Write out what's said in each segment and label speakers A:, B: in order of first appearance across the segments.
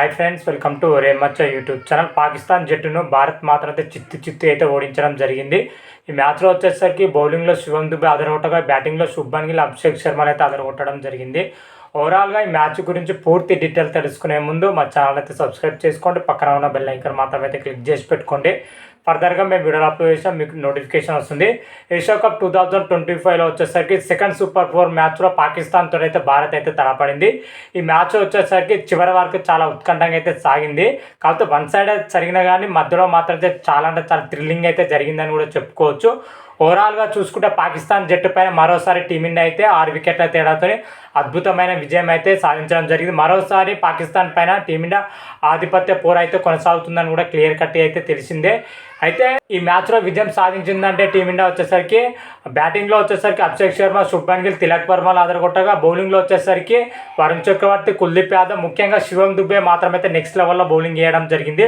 A: Hi friends welcome to రేమచ్చ YouTube channel Pakistan జట్టును భారత్ మాత్రం అయితే చిత్తు చిత్తు అయితే ఓడించడం జరిగింది ఈ మ్యాచ్లో వచ్చేసరికి బౌలింగ్లో శివం దుబే అదరగొట్టగా బ్యాటింగ్లో శుభ్మన్ గిల్ అభిషేక్ శర్మలు అయితే అదరగొట్టడం జరిగింది. ఓవరాల్గా ఈ మ్యాచ్ గురించి పూర్తి డీటెయిల్ తెలుసుకునే ముందు మా ఛానల్ అయితే సబ్స్క్రైబ్ చేసుకోండి. పక్కన ఉన్న బెల్ ఐకన్ మాత్రం అయితే క్లిక్ చేసి పెట్టుకోండి. ఫర్దర్గా మేము వీడియో అప్లోడ్ చేసినా మీకు నోటిఫికేషన్ వస్తుంది. Asia cup two thousand twenty ఫైవ్లో వచ్చేసరికి సెకండ్ సూపర్ ఫోర్ మ్యాచ్లో పాకిస్తాన్తో అయితే భారత్ అయితే తలపడింది. ఈ మ్యాచ్ వచ్చేసరికి చివరి వరకు చాలా ఉత్కంఠంగా అయితే సాగింది. కాకపోతే వన్ సైడ్ జరిగినా కానీ మధ్యలో మాత్రం అయితే చాలా అంటే చాలా థ్రిల్లింగ్ అయితే జరిగిందని కూడా చెప్పుకోవచ్చు. ఓవరాల్గా చూసుకుంటే పాకిస్తాన్ జట్టు పైన మరోసారి టీమిండియా అయితే ఆరు వికెట్ల తేడాతో అద్భుతమైన విజయం అయితే సాధించడం జరిగింది. మరోసారి పాకిస్తాన్ పైన టీమిండియా ఆధిపత్య పోరు అయితే కొనసాగుతుందని కూడా క్లియర్ కట్ అయితే తెలిసిందే. అయితే ఈ మ్యాచ్లో విజయం సాధించిందంటే టీమిండియా వచ్చేసరికి బ్యాటింగ్లో వచ్చేసరికి అభిషేక్ శర్మ శుభ్మన్ గిల్ తిలక్ వర్మలు అదరగొట్టగా బౌలింగ్లో వచ్చేసరికి వరుణ్ చక్రవర్తి కుల్దీప్ యాదవ్ ముఖ్యంగా శివం దుబ్బే మాత్రమైతే నెక్స్ట్ లెవెల్లో బౌలింగ్ వేయడం జరిగింది.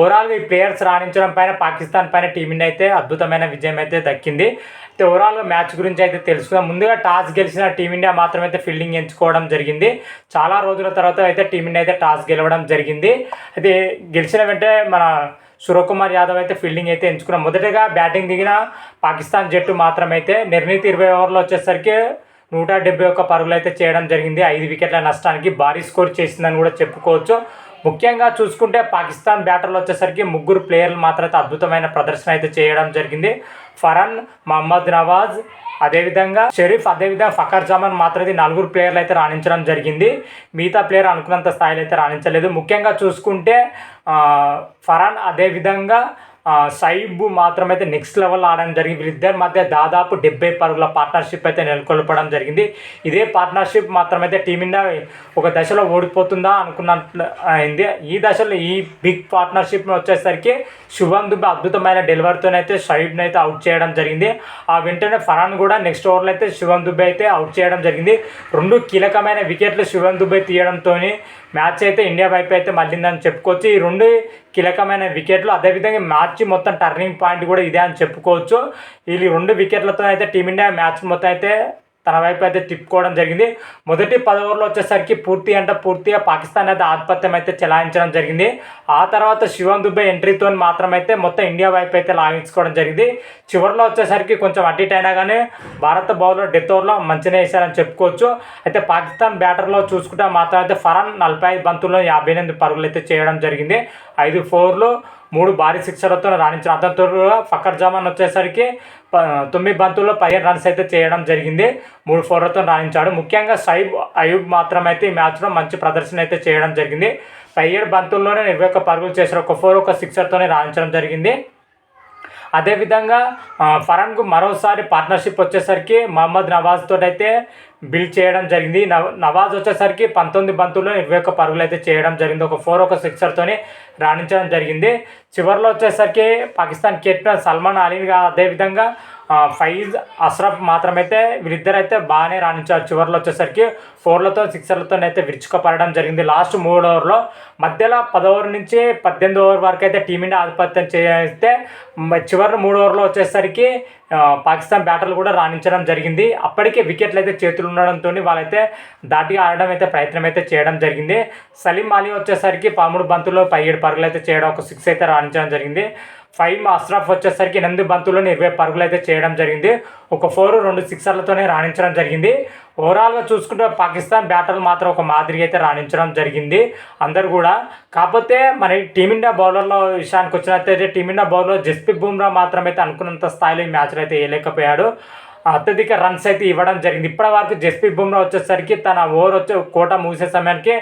A: ఓవరాల్గా ఈ ప్లేయర్స్ రాణించడం పైన పాకిస్తాన్ పైన టీమిండియా అయితే అద్భుతమైన విజయం అయితే దక్కింది. అయితే ఓవరాల్గా మ్యాచ్ గురించి అయితే తెలుసుకుందాం. ముందుగా టాస్ గెలిచిన టీమిండియా మాత్రమైతే ఫీల్డింగ్ ఎంచుకోవడం జరిగింది. చాలా రోజుల తర్వాత అయితే టీమిండియా అయితే టాస్ గెలవడం జరిగింది. అయితే గెలిచిన వెంటనే మన సూర్యకుమార్ యాదవ్ అయితే ఫీల్డింగ్ అయితే ఎంచుకున్నాం. మొదటగా బ్యాటింగ్ దిగిన పాకిస్తాన్ జట్టు మాత్రమైతే నిర్ణీత ఇరవై ఓవర్లో వచ్చేసరికి నూట డెబ్బై ఒక్క పరుగులు అయితే చేయడం జరిగింది. ఐదు వికెట్ల నష్టానికి భారీ స్కోర్ చేసిందని కూడా చెప్పుకోవచ్చు. ముఖ్యంగా చూసుకుంటే పాకిస్తాన్ బ్యాటర్లు వచ్చేసరికి ముగ్గురు ప్లేయర్లు మాత్రం అద్భుతమైన ప్రదర్శన అయితే చేయడం జరిగింది. ఫరన్ మహమ్మద్ నవాజ్ అదేవిధంగా షరీఫ్ అదేవిధంగా ఫకర్ జమాన్ మాత్రమే నలుగురు ప్లేయర్లు అయితే రాణించడం జరిగింది. మిగతా ప్లేయర్ అనుకున్నంత స్థాయిలో అయితే రాణించలేదు. ముఖ్యంగా చూసుకుంటే ఫరాన్ అదేవిధంగా సైబు మాత్రం మాత్రమైతే నెక్స్ట్ లెవెల్ ఆడడం జరిగింది. వీళ్ళిద్దరి మధ్య దాదాపు డెబ్బై పరుగుల పార్ట్నర్షిప్ అయితే నెలకొల్పడం జరిగింది. ఇదే పార్ట్నర్షిప్ మాత్రమైతే టీమిండియా ఒక దశలో ఓడిపోతుందా అనుకున్నట్లు అయింది. ఈ దశలో ఈ బిగ్ పార్ట్నర్షిప్ వచ్చేసరికి శుభం దుబ్బ అద్భుతమైన డెలివరీతోనైతే షైబ్ని అయితే అవుట్ చేయడం జరిగింది. ఆ వెంటనే ఫరాన్ కూడా నెక్స్ట్ ఓవర్లో అయితే శివం దుబ్బే అయితే అవుట్ చేయడం జరిగింది. రెండు కీలకమైన వికెట్లు శివం దుబ్బే తీయడంతో మ్యాచ్ అయితే ఇండియా వైపు అయితే మళ్ళిందని చెప్పుకోవచ్చు. ఈ రెండు కీలకమైన వికెట్లు. అదేవిధంగా మ్యాచ్ మొత్తం టర్నింగ్ పాయింట్ కూడా ఇదే అని చెప్పుకోవచ్చు. వీళ్ళు రెండు వికెట్లతో అయితే టీమిండియా మ్యాచ్ మొత్తం అయితే తన వైపు అయితే తిప్పుకోవడం జరిగింది. మొదటి పది వచ్చేసరికి పూర్తి అంటే పూర్తిగా పాకిస్తాన్ అయితే ఆధిపత్యం అయితే చెలాయించడం జరిగింది. ఆ తర్వాత శివం దుబే ఎంట్రీతో మాత్రమైతే మొత్తం ఇండియా వైపు అయితే లాగించుకోవడం జరిగింది. చివరిలో వచ్చేసరికి కొంచెం అటు అయినా కానీ భారత బౌలర్ డెత్ ఓవర్లో మంచిగా వేశారని చెప్పుకోవచ్చు. అయితే పాకిస్తాన్ బ్యాటర్లో చూసుకుంటే మాత్రం అయితే ఫరాన్ నలభై ఐదు బంతుల్లో యాభై ఎనిమిది పరుగులు అయితే చేయడం జరిగింది. ఐదు ఫోర్లు మూడు భారీ సిక్సర్లతో రాణించిన అతనితో ఫకర్ జమాన్ వచ్చేసరికి తొమ్మిది బంతుల్లో పదిహేను రన్స్ అయితే చేయడం జరిగింది. మూడు ఫోర్లతో రాణించాడు. ముఖ్యంగా సైబ్ అయూబ్ మాత్రమైతే ఈ మ్యాచ్లో మంచి ప్రదర్శన అయితే చేయడం జరిగింది. పదిహేడు బంతుల్లోనే ఇరవై ఒక్క పరుగులు చేశారు. ఒక ఫోర్ ఒక సిక్సర్తోనే రాణించడం జరిగింది. అదేవిధంగా ఫరాన్కు మరోసారి పార్ట్నర్షిప్ వచ్చేసరికి మహమ్మద్ నవాజ్తో అయితే బిల్డ్ చేయడం జరిగింది. నవ నవాజ్ వచ్చేసరికి పంతొమ్మిది బంతుల్లో ఇరవై ఒక్క పరుగులు అయితే చేయడం జరిగింది. ఒక ఫోర్ ఒక సిక్సర్తోని రాణించడం జరిగింది. చివరిలో వచ్చేసరికి పాకిస్తాన్ కెప్టెన్ సల్మాన్ అలీగా అదేవిధంగా ఫైజ్ అష్రఫ్ మాత్రమైతే వీళ్ళిద్దరైతే బాగానే రాణించారు. చివరిలో వచ్చేసరికి ఫోర్లతో సిక్సర్లతో అయితే విరుచుకుపడడం జరిగింది. లాస్ట్ మూడు ఓవర్లో మధ్యలో పది ఓవర్ నుంచి పద్దెనిమిది ఓవర్ వరకు అయితే టీమిండియా ఆధిపత్యం చేస్తే చివరి మూడు ఓవర్లో వచ్చేసరికి పాకిస్తాన్ బ్యాటర్లు కూడా రాణించడం జరిగింది. అప్పటికే వికెట్లు అయితే చేతులు ఉండడంతో వాళ్ళైతే దాటిగా ఆడడం అయితే ప్రయత్నం అయితే చేయడం జరిగింది. సలీం అలీ వచ్చేసరికి పదమూడు బంతుల్లో పదిహేడు పరుగులు అయితే చేయడం ఒక సిక్స్ అయితే రాణించడం జరిగింది. ఫైవ్ అస్రాఫ్ వచ్చేసరికి ఎనిమిది బంతుల్లోనే ఇరవై పరుగులు అయితే చేయడం జరిగింది. ఒక ఫోర్ రెండు సిక్సర్లతోనే రాణించడం జరిగింది. ఓవరాల్గా చూసుకుంటే పాకిస్తాన్ బ్యాటర్లు మాత్రం ఒక మాదిరిగా అయితే రాణించడం జరిగింది. అందరు కూడా. కాకపోతే మరి టీమిండియా బౌలర్ల విషయానికి వచ్చినట్టయితే టీమిండియా బౌలర్ జస్ప్రీత్ బుమ్రా మాత్రం అయితే అనుకున్నంత స్థాయిలో ఈ మ్యాచ్లో అయితే వేయలేకపోయాడు. అత్యధిక రన్స్ అయితే ఇవ్వడం జరిగింది. ఇప్పటి వరకు జస్ప్రీత్ బుమ్రా వచ్చేసరికి తన ఓవర్ వచ్చే కోట మూసే సమయానికి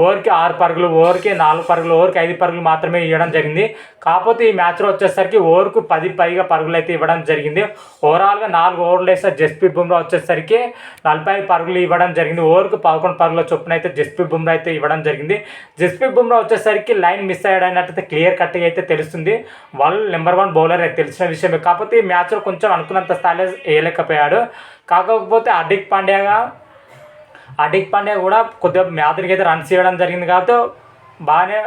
A: ఓవర్కి ఆరు పరుగులు ఓవర్కి నాలుగు పరుగులు ఓవర్కి ఐదు పరుగులు మాత్రమే ఇవ్వడం జరిగింది. కాకపోతే ఈ మ్యాచ్లో వచ్చేసరికి ఓవర్కు పది పైగా పరుగులు అయితే ఇవ్వడం జరిగింది. ఓవరాల్గా నాలుగు ఓవర్లు వేస్తే జస్ప్రీత్ బుమ్రా వచ్చేసరికి నలభై ఐదు పరుగులు ఇవ్వడం జరిగింది. ఓవర్కు పదకొండు పరుగుల చొప్పున అయితే జస్ప్రీత్ బుమ్రా అయితే ఇవ్వడం జరిగింది. జస్ప్రీత్ బుమ్రా వచ్చేసరికి లైన్ మిస్ అయ్యాడన్నట్టయితే క్లియర్ కట్గా అయితే తెలుస్తుంది. వాళ్ళు నెంబర్ వన్ బౌలర్ అయితే తెలిసిన విషయమే. కాకపోతే ఈ మ్యాచ్లో కొంచెం అనుకున్నంత స్థాయిలో వేయలేకపోయాడు కాకపోతే హార్దిక్ పాండ్యాగా హార్దిక్ పాండ్యా కూడా కొద్దిగా మ్యాథ్కి అయితే రన్స్ ఇవ్వడం జరిగింది కాబట్టి బాగానే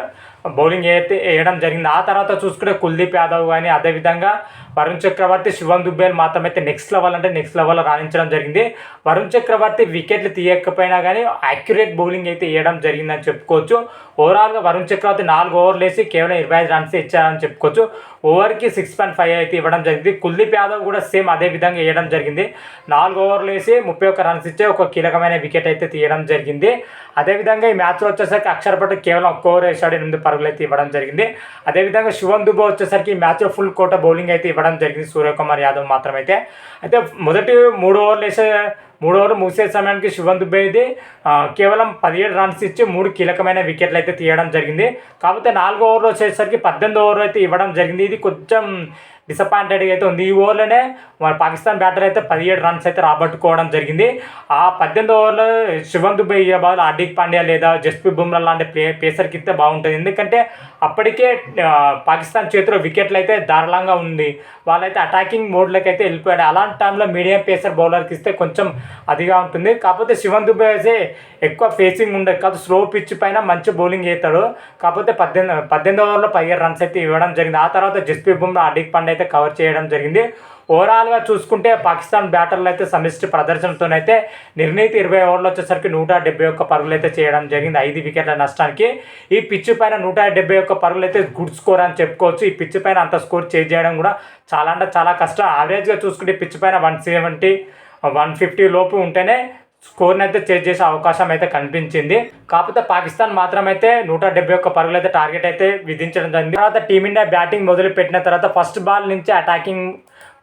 A: బౌలింగ్ అయితే వేయడం జరిగింది. ఆ తర్వాత చూసుకుంటే కుల్దీప్ యాదవ్ కానీ అదేవిధంగా వరుణ్ చక్రవర్తి శివం దుబ్బేలు మాత్రం అయితే నెక్స్ట్ లెవెల్ అంటే నెక్స్ట్ లెవెల్ రాణించడం జరిగింది. వరుణ్ చక్రవర్తి వికెట్లు తీయకపోయినా కానీ అక్యురేట్ బౌలింగ్ అయితే వేయడం జరిగిందని చెప్పుకోవచ్చు. ఓవరాల్గా వరుణ్ చక్రవర్తి నాలుగు ఓవర్లు వేసి కేవలం ఇరవై ఐదు రన్స్ ఇచ్చారని చెప్పుకోవచ్చు. ఓవర్కి సిక్స్ పాయింట్ ఫైవ్ అయితే ఇవ్వడం జరిగింది. కుల్దీప్ యాదవ్ కూడా సేమ్ అదే విధంగా వేయడం జరిగింది. నాలుగు ఓవర్లు వేసి ముప్పై ఒక్క రన్స్ ఇచ్చే ఒక కీలకమైన వికెట్ అయితే తీయడం జరిగింది. అదేవిధంగా ఈ మ్యాచ్లో వచ్చేసరికి అక్షర్ పట్టు కేవలం ఒక్క ఓవర్ వేసాడు ఎనిమిది పరుగులు అయితే ఇవ్వడం జరిగింది. అదేవిధంగా శివం దుబే వచ్చేసరికి మ్యాచ్లో ఫుల్ కోట బౌలింగ్ అయితే ఇవ్వడం జరిగింది సూర్యకుమార్ యాదవ్ మాత్రమైతే. అయితే మొదటి మూడు ఓవర్లు వేసే మూడు ఓవర్లు ముగిసే సమయానికి శివం దుబ్బేది ఇది కేవలం పదిహేడు రన్స్ ఇచ్చి మూడు కీలకమైన వికెట్లు అయితే తీయడం జరిగింది. కాకపోతే నాలుగో ఓవర్లు వచ్చేసరికి పద్దెనిమిది ఓవర్లు అయితే ఇవ్వడం జరిగింది. ఇది కొంచెం డిసప్పాయింటెడ్గా అయితే ఉంది. ఈ ఓవర్లోనే మన పాకిస్తాన్ బ్యాటర్ అయితే పదిహేడు రన్స్ అయితే రాబట్టుకోవడం జరిగింది. ఆ పద్దెనిమిది ఓవర్లో శివం దుబే బాల్ హార్దిక్ పాండ్యా లేదా జస్ప్రీత్ బుమ్రా లాంటి ప్లే పేసర్కి ఇస్తే బాగుంటుంది. ఎందుకంటే అప్పటికే పాకిస్తాన్ చేతిలో వికెట్లు అయితే దారుణంగా ఉంది. వాళ్ళైతే అటాకింగ్ మోడ్లోకి అయితే వెళ్ళిపోయాడు అలాంటి టైంలో మీడియం పేసర్ బౌలర్కి ఇస్తే కొంచెం అదిగా ఉంటుంది. కాకపోతే శివన్ దుబే అయితే ఎక్కువ ఫేసింగ్ ఉండదు కాదు స్లో పిచ్ పైన మంచి బౌలింగ్ చేస్తాడు. కాకపోతే పద్దెనిమిది పద్దెనిమిది ఓవర్లో పదిహేడు రన్స్ అయితే ఇవ్వడం జరిగింది. ఆ తర్వాత జస్ప్రీత్ బుమ్రా హార్దిక్ పాండ్యా అయితే కవర్ చేయడం జరిగింది. ఓవరాల్గా చూసుకుంటే పాకిస్తాన్ బ్యాటర్లు అయితే సమిష్టి ప్రదర్శనతోనైతే నిర్ణీత ఇరవై ఓవర్లు వచ్చేసరికి నూట డెబ్బై ఒక్క పరుగులు అయితే చేయడం జరిగింది ఐదు వికెట్ల నష్టానికి. ఈ పిచ్ పైన నూట డెబ్బై ఒక్క పరుగులు అయితే గుడ్ స్కోర్ అని చెప్పుకోవచ్చు. ఈ పిచ్ పైన అంత స్కోర్ చేజ్ చేయడం కూడా చాలా అంటే చాలా కష్టం. యావరేజ్గా చూసుకుంటే పిచ్ పైన వన్ సెవెంటీ వన్ ఫిఫ్టీ లోపు ఉంటేనే స్కోర్ని అయితే చేజ్ చేసే అవకాశం అయితే కనిపించింది. కాకపోతే పాకిస్తాన్ మాత్రం అయితే నూట డెబ్బై ఒక్క పరుగులు అయితే టార్గెట్ అయితే విధించడం జరిగింది. తర్వాత టీమిండియా బ్యాటింగ్ మొదలు పెట్టిన తర్వాత ఫస్ట్ బాల్ నుంచి అటాకింగ్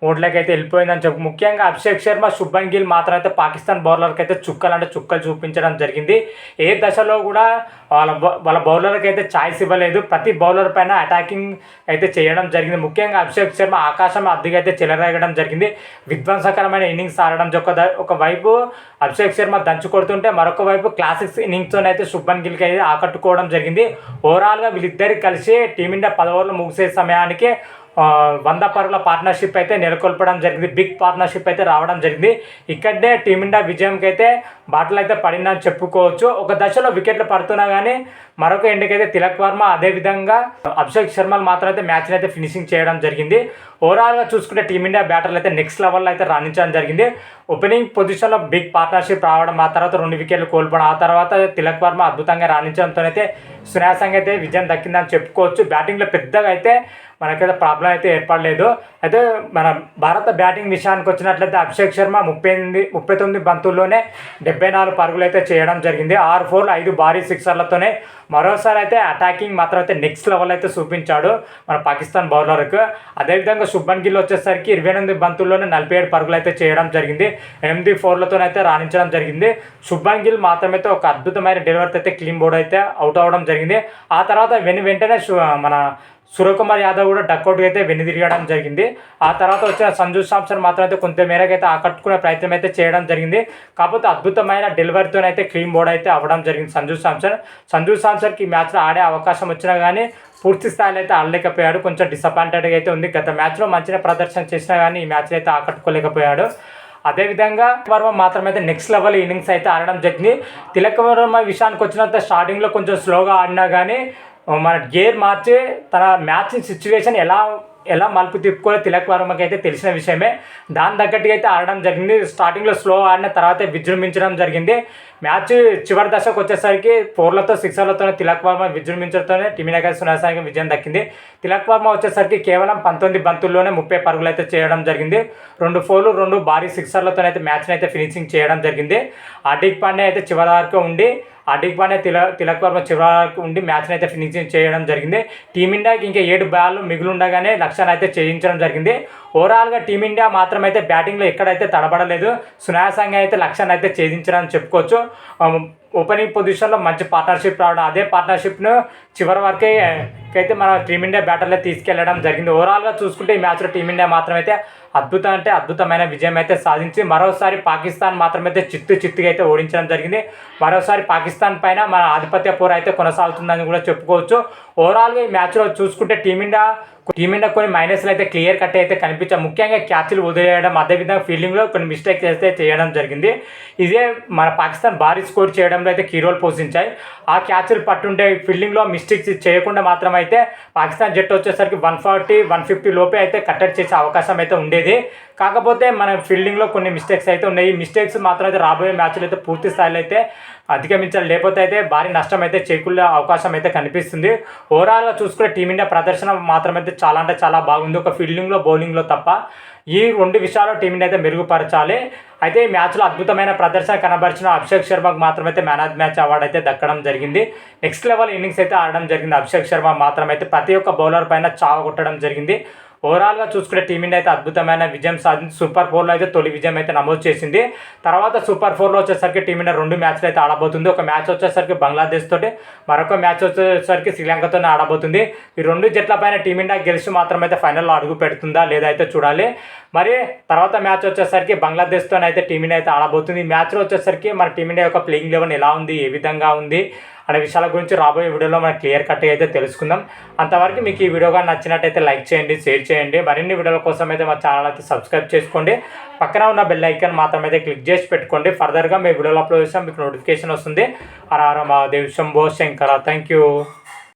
A: ఓట్లకి అయితే వెళ్ళిపోయిందని చెప్పి. ముఖ్యంగా అభిషేక్ శర్మ శుభన్ గిల్ మాత్రం అయితే పాకిస్తాన్ బౌలర్కి అయితే చుక్కలు అంటే చుక్కలు చూపించడం జరిగింది. ఏ దశలో కూడా వాళ్ళ వాళ్ళ బౌలర్కి అయితే ఛాయిస్ ఇవ్వలేదు. ప్రతి బౌలర్ పైన అటాకింగ్ అయితే చేయడం జరిగింది. ముఖ్యంగా అభిషేక్ శర్మ ఆకాశం అద్దెకైతే అయితే చెలరేగడం జరిగింది. విధ్వంసకరమైన ఇన్నింగ్స్ ఆడడం ఒక ద- ఒక వైపు అభిషేక్ శర్మ దంచు కొడుతుంటే మరొక వైపు క్లాసిక్స్ ఇన్నింగ్స్తోనైతే శుభన్ గిల్కి అయితే ఆకట్టుకోవడం జరిగింది. ఓవరాల్గా వీళ్ళిద్దరికి కలిసి టీమిండియా పదవర్లు ముగిసే సమయానికి వంద పరుగుల పార్ట్నర్షిప్ అయితే నెలకొల్పడం జరిగింది. బిగ్ పార్ట్నర్షిప్ అయితే రావడం జరిగింది. ఇక్కడే టీమిండియా విజయంకి అయితే బాటలు అయితే పడిందని చెప్పుకోవచ్చు. ఒక దశలో వికెట్లు పడుతున్నా కానీ మరొక ఎండకైతే తిలక్ వర్మ అదేవిధంగా అభిషేక్ శర్మలు మాత్రం అయితే మ్యాచ్ని అయితే ఫినిషింగ్ చేయడం జరిగింది. ఓవరాల్గా చూసుకుంటే టీమిండియా బ్యాటర్లు అయితే నెక్స్ట్ లెవెల్లో అయితే రాణించడం జరిగింది. ఓపెనింగ్ పొజిషన్లో బిగ్ పార్ట్నర్షిప్ రావడం ఆ తర్వాత రెండు వికెట్లు కోల్పోవడం ఆ తర్వాత తిలక్ వర్మ అద్భుతంగా రాణించడంతో అయితే సునాయాసంగా అయితే విజయం దక్కిందని చెప్పుకోవచ్చు. బ్యాటింగ్లో పెద్దగా అయితే మనకైతే ప్రాబ్లం అయితే ఏర్పడలేదు. అయితే మన భారత బ్యాటింగ్ విషయానికి వచ్చినట్లయితే అభిషేక్ శర్మ ముప్పై ఎనిమిది ముప్పై తొమ్మిది బంతుల్లోనే డెబ్బై నాలుగు పరుగులు అయితే చేయడం జరిగింది. ఆరు ఫోర్లు ఐదు భారీ సిక్సర్లతోనే మరోసారి అయితే అటాకింగ్ మాత్రం అయితే నెక్స్ట్ లెవెల్ అయితే చూపించాడు మన పాకిస్తాన్ బౌలర్కు. అదేవిధంగా శుభన్ గిల్ వచ్చేసరికి ఇరవై ఎనిమిది బంతుల్లోనే నలభై ఏడు పరుగులు అయితే చేయడం జరిగింది. ఎనిమిది ఫోర్లతోనైతే రాణించడం జరిగింది. శుభన్ గిల్ మాత్రమైతే ఒక అద్భుతమైన డెలివరీ అయితే క్లీన్ బోర్డ్ అయితే అవుట్ అవ్వడం జరిగింది. ఆ తర్వాత వెను వెంటనే మన సూర్యకుమార్ యాదవ్ కూడా డక్అట్ అయితే వెనుదిరగడం జరిగింది. ఆ తర్వాత వచ్చిన సంజు సాంసన్ మాత్రం అయితే కొంత మేరకు అయితే ఆకట్టుకునే ప్రయత్నం అయితే చేయడం జరిగింది. కాకపోతే అద్భుతమైన డెలివరీతో అయితే క్లీన్ బోర్డ్ అయితే అవ్వడం జరిగింది సంజు సాంసన్ సంజు సాంసన్కి ఈ మ్యాచ్లో ఆడే అవకాశం వచ్చినా కానీ పూర్తి స్థాయిలో అయితే ఆడలేకపోయాడు. కొంచెం డిసప్పాయింటెడ్గా అయితే ఉంది. గత మ్యాచ్లో మంచిగా ప్రదర్శన చేసినా కానీ ఈ మ్యాచ్లో అయితే ఆకట్టుకోలేకపోయాడు. అదేవిధంగా వర్మ మాత్రమైతే నెక్స్ట్ లెవెల్ ఇన్నింగ్స్ అయితే ఆడడం జరిగింది. తిలక్ వర్మ విషయానికి వచ్చినంత స్టార్టింగ్లో కొంచెం స్లోగా ఆడినా కానీ మన గేర్ మార్చి తన మ్యాచింగ్ సిచ్యువేషన్ ఎలా ఎలా మలుపు తిప్పుకోవాలో తిలక్ వర్మకి అయితే తెలిసిన విషయమే. దాని తగ్గట్టుగా అయితే ఆడడం జరిగింది. స్టార్టింగ్లో స్లో ఆడిన తర్వాత విజృంభించడం జరిగింది. మ్యాచ్ చివరి దశకు వచ్చేసరికి ఫోర్లతో సిక్సర్లతోనే తిలక్ వర్మ విజృంభించడంతోనే టీమిండియా సునాసానికి విజయం దక్కింది. తిలక్ వర్మ వచ్చేసరికి కేవలం పంతొమ్మిది బంతుల్లోనే ముప్పై పరుగులు అయితే చేయడం జరిగింది. రెండు ఫోర్లు రెండు భారీ సిక్సర్లతో అయితే మ్యాచ్ని అయితే ఫినిషింగ్ చేయడం జరిగింది. హార్దిక్ పాండే అయితే చివరి వరకు ఉండి హార్దిక్ పాండే తిల తిలక్ వర్మ చివరి వరకు ఉండి మ్యాచ్ని అయితే ఫినిషింగ్ చేయడం జరిగింది. టీమిండియాకి ఇంకా ఏడు బ్యాళ్ళు మిగులుండగానే లక్ష్యాన్ని అయితే చేయించడం జరిగింది. ఓవరాల్గా టీమిండియా మాత్రం అయితే బ్యాటింగ్లో ఎక్కడైతే తడబడలేదు సునాయాసంగా అయితే లక్ష్యాన్ని అయితే ఛేదించడం చెప్పుకోవచ్చు. ఓపెనింగ్ పొజిషన్లో మంచి పార్ట్నర్షిప్ రావడం. అదే పార్ట్నర్షిప్ను చివరి వరకే అయితే మన టీమిండియా బ్యాటర్లే తీసుకెళ్ళడం జరిగింది. ఓవరాల్గా చూసుకుంటే ఈ మ్యాచ్లో టీమిండియా మాత్రం అయితే అద్భుతం అంటే అద్భుతమైన విజయం అయితే సాధించి మరోసారి పాకిస్తాన్ మాత్రమైతే చిత్తు చిత్తుగా అయితే ఓడించడం జరిగింది. మరోసారి పాకిస్తాన్ పైన మన ఆధిపత్య పోరు అయితే కొనసాగుతుందని కూడా చెప్పుకోవచ్చు. ఓవరాల్గా ఈ మ్యాచ్లో చూసుకుంటే టీమిండియా టీమిండియా కొన్ని మైనస్లు అయితే క్లియర్ కట్ అయితే కనిపించాయి. ముఖ్యంగా క్యాచ్లు వదిలేయడం అదేవిధంగా ఫీల్డింగ్లో కొన్ని మిస్టేక్స్ అయితే చేయడం జరిగింది. ఇదే మన పాకిస్తాన్ భారీ స్కోర్ చేయడంలో అయితే కీ రోల్ పోషించాయి. ఆ క్యాచ్లు పట్టుంటే ఫీల్డింగ్లో మిస్టేక్స్ చేయకుండా మాత్రం అయితే పాకిస్తాన్ జట్టు వచ్చేసరికి వన్ ఫార్టీ వన్ ఫిఫ్టీ లోపే అయితే కట్టడి చేసే అవకాశం అయితే ఉండేది. కాకపోతే మన ఫీల్డింగ్లో కొన్ని మిస్టేక్స్ అయితే ఉన్నాయి. మిస్టేక్స్ మాత్రం అయితే రాబోయే మ్యాచ్లు అయితే పూర్తి స్థాయిలో అయితే అధిగమించాలి. లేకపోతే అయితే భారీ నష్టం అయితే చేకూరే అవకాశం అయితే కనిపిస్తుంది. ఓవరాల్గా చూసుకునే టీమిండియా ప్రదర్శన మాత్రం అయితే చాలా అంటే చాలా బాగుంది. ఒక ఫీల్డింగ్లో బౌలింగ్లో తప్ప ఈ రెండు విషయాల్లో టీమిండియా అయితే మెరుగుపరచాలి. అయితే ఈ మ్యాచ్లో అద్భుతమైన ప్రదర్శన కనబరిచిన అభిషేక్ శర్మకు మాత్రం అయితే మ్యాన్ ఆఫ్ మ్యాచ్ అవార్డు అయితే దక్కడం జరిగింది. నెక్స్ట్ లెవెల్ ఇన్నింగ్స్ అయితే ఆడడం జరిగింది. అభిషేక్ శర్మ మాత్రమైతే ప్రతి ఒక్క బౌలర్ పైన చావ కొట్టడం జరిగింది. ఓవరాల్గా చూసుకుంటే టీమిండియా అయితే అద్భుతమైన విజయం సాధించి సూపర్ ఫోర్లో అయితే తొలి విజయం అయితే నమోదు చేసింది. తర్వాత సూపర్ ఫోర్లో వచ్చేసరికి టీమిండియా రెండు మ్యాచ్లు అయితే ఆడబోతుంది. ఒక మ్యాచ్ వచ్చేసరికి బంగ్లాదేశ్ తోటి మరొక మ్యాచ్ వచ్చేసరికి శ్రీలంకతోనే ఆడబోతుంది. ఈ రెండు జట్ల పైన టీమిండియా గెలిచి మాత్రం అయితే ఫైనల్లో అడుగు పెడుతుందా లేదా అయితే చూడాలి. మరి తర్వాత మ్యాచ్ వచ్చేసరికి బంగ్లాదేశ్తోనైతే టీమిండియా అయితే ఆడబోతుంది. ఈ మ్యాచ్లో వచ్చేసరికి మన టీమిండియా యొక్క ప్లేయింగ్ లెవెన్ ఎలా ఉంది? ఏ విధంగా ఉంది? అనే విషయాల గురించి రాబోయే వీడియోలో మనం క్లియర్ కట్గా అయితే తెలుసుకుందాం. అంతవరకు మీకు ఈ వీడియోగా నచ్చినట్టయితే లైక్ చేయండి షేర్ చేయండి. మరిన్ని వీడియోల కోసం అయితే మా ఛానల్ అయితే సబ్స్క్రైబ్ చేసుకోండి. పక్కన ఉన్న బెల్ ఐకాన్ మాత్రం అయితే క్లిక్ చేసి పెట్టుకోండి. ఫర్దర్గా మీ వీడియోలో అప్లోడ్ చేసాం మీకు నోటిఫికేషన్ వస్తుంది. అరారం దేవ్ శంభో శంకర. Thank you.